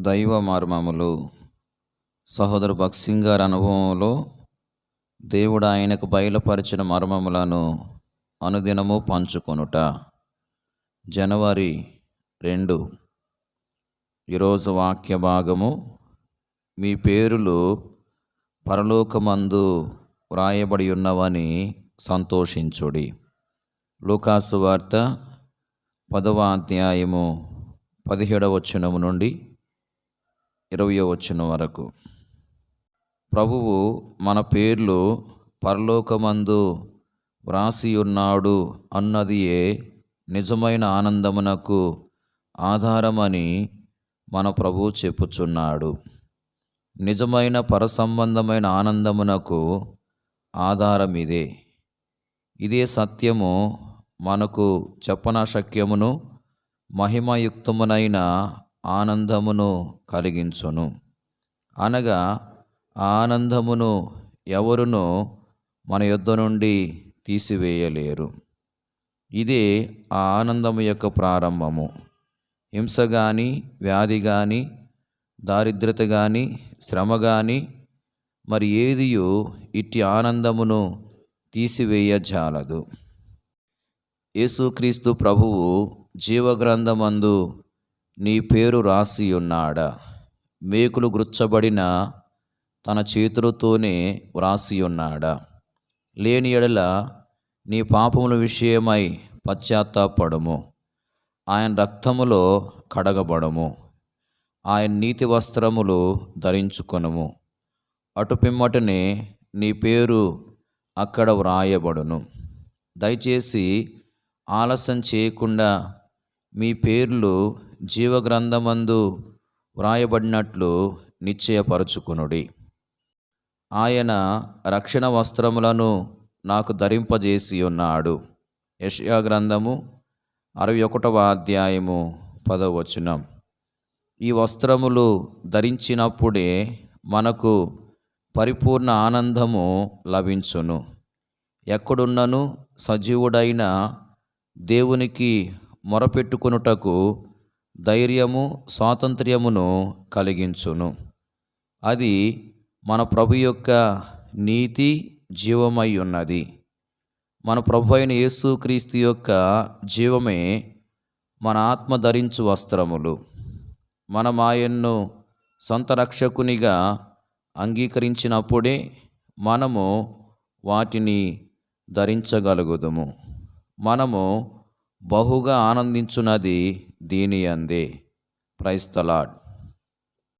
దైవ మర్మములు సహోదరు భక్సింగ్ గారి అనుభవంలో దేవుడు ఆయనకు బయలుపరిచిన మర్మములను అనుదినము పంచుకొనుట. జనవరి రెండు. ఈరోజు వాక్య భాగము మీ పేరులు పరలోకమందు వ్రాయబడి ఉన్నవని సంతోషించుడి. లూకాసు వార్త పదవ అధ్యాయము పదిహేడవ నుండి ఇరవయో వచ్చిన వరకు. ప్రభువు మన పేర్లు పరలోకమందు వ్రాసి ఉన్నాడు అన్నదియే నిజమైన ఆనందమునకు ఆధారమని మన ప్రభు చెప్పుచున్నాడు. నిజమైన పరసంబంధమైన ఆనందమునకు ఆధారం ఇదే ఇదే సత్యము మనకు చెప్పనశక్యమును మహిమయుక్తమునైన ఆనందమును కలిగించును. అనగా ఆ ఆనందమును ఎవరునూ మన యుద్ధ నుండి తీసివేయలేరు. ఇదే ఆ ఆనందము యొక్క ప్రారంభము. హింస కానీ వ్యాధి కానీ దారిద్రత కానీ శ్రమ కానీ మరి ఏదియు ఇట్టి ఆనందమును తీసివేయజాలదు. యేసుక్రీస్తు ప్రభువు జీవగ్రంథమందు నీ పేరు రాసి ఉన్నాడా. మేకులు గుచ్చబడిన తన చేతులతోనే వ్రాసి ఉన్నాడా. లేని ఎడల నీ పాపముల విషయమై పశ్చాత్తాపడము. ఆయన రక్తములో కడగబడము. ఆయన నీతి వస్త్రములు ధరించుకొనుము. అటు పిమ్మటనే నీ పేరు అక్కడ వ్రాయబడును. దయచేసి ఆలస్యం చేయకుండా మీ పేర్లు జీవగ్రంథమందు వ్రాయబడినట్లు నిశ్చయపరచుకునుడి. ఆయన రక్షణ వస్త్రములను నాకు ధరింపజేసి ఉన్నాడు యషయా గ్రంథము అరవై ఒకటవ అధ్యాయము పదవచనం. ఈ వస్త్రములు ధరించినప్పుడే మనకు పరిపూర్ణ ఆనందము లభించును. ఎక్కడున్నను సజీవుడైన దేవునికి మొరపెట్టుకొనుటకు ధైర్యము స్వాతంత్ర్యమును కలిగించును. అది మన ప్రభు యొక్క నీతి జీవమై ఉన్నది. మన ప్రభు అయిన యేసుక్రీస్తు యొక్క జీవమే మన ఆత్మ ధరించు వస్త్రములు. మనం ఆయన్ను సొంత రక్షకునిగా అంగీకరించినప్పుడే మనము వాటిని ధరించగలుగుదుము. మనము బహుగా ఆనందించున్నది దీని అందే ప్రైస్తలాడ్